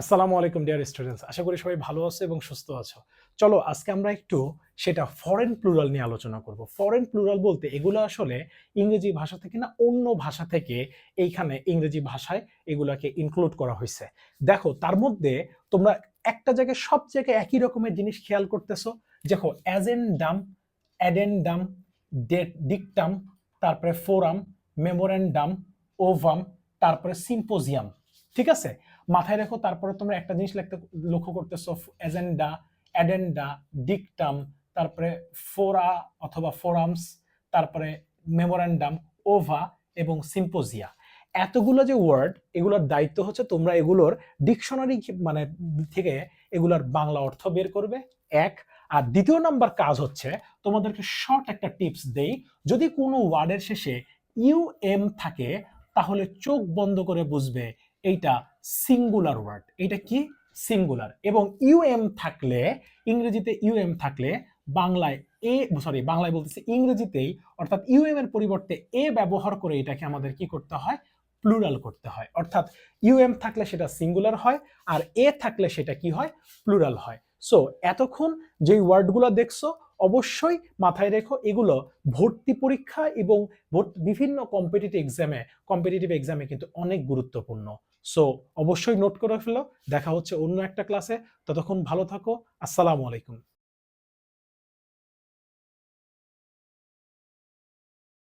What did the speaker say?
আসসালামু আলাইকুম dear students আশা করি সবাই ভালো আছো এবং সুস্থ আছো। চলো, আজকে আমরা একটু সেটা ফরেন প্লুরাল নিয়ে আলোচনা করব। ফরেন প্লুরাল বলতে এগুলো আসলে ইংরেজি ভাষা থেকে না, অন্য ভাষা থেকে এইখানে ইংরেজি ভাষায় এগুলাকে ইনক্লুড করা হয়েছে। দেখো, তার মধ্যে তোমরা একটা জায়গায় সব জায়গায় একই রকমের জিনিস খেয়াল করতেছো। দেখো অ্যাজেন্ডাম অ্যাডেন্ডাম ডিকটাম তারপরে ফোরাম মেমোরেন্ডাম ওভাম তারপরে সিম্পোজিয়াম ঠিক আছে? মাথায় রেখো, তারপরে তোমরা একটা জিনিস লিখতে, লক্ষ্য করতেছো এজেন্ডা অ্যাডেন্ডা ডিকটাম তারপরে ফোরা অথবা ফোরামস তারপরে মেমোরান্ডাম ওভা এবং সিম্পোজিয়া এতগুলো যে ওয়ার্ড এগুলোর দায়িত্ব হচ্ছে তোমরা এগুলোর ডিকশনারি মানে থেকে এগুলোর বাংলা অর্থ বের করবে, এক। আর দ্বিতীয় নাম্বার কাজ হচ্ছে, তোমাদেরকে শর্ট একটা টিপস দেই। যদি কোনো ওয়ার্ডের শেষে ইউ এম থাকে, তাহলে চোখ বন্ধ করে বুঝবে এইটা সিঙ্গুলার ওয়ার্ড এটা কি? সিঙ্গুলার এবং ইউএম থাকলে, ইংরেজিতে ইউএম থাকলে বাংলায় এ সরি বাংলায় বলতেছে ইংরেজিতেই, অর্থাৎ ইউএম এর পরিবর্তে এ ব্যবহার করে এটাকে আমাদের কি করতে হয়? প্লুরাল করতে হয়। অর্থাৎ ইউএম থাকলে সেটা সিঙ্গুলার হয়, আর এ থাকলে সেটা কি হয়? প্লুরাল হয়। সো এতক্ষণ যেই ওয়ার্ডগুলো দেখছ, অবশ্যই মাথায় রেখো এগুলো ভর্তি পরীক্ষা এবং বিভিন্ন কম্পিটিটিভ এক্সামে কম্পিটিটিভ এক্সামে কিন্তু অনেক গুরুত্বপূর্ণ। সো অবশ্যই নোট করে ফেলো, দেখা হচ্ছে অন্য একটা ক্লাসে ততক্ষণ ভালো থাকো, আসসালামু আলাইকুম।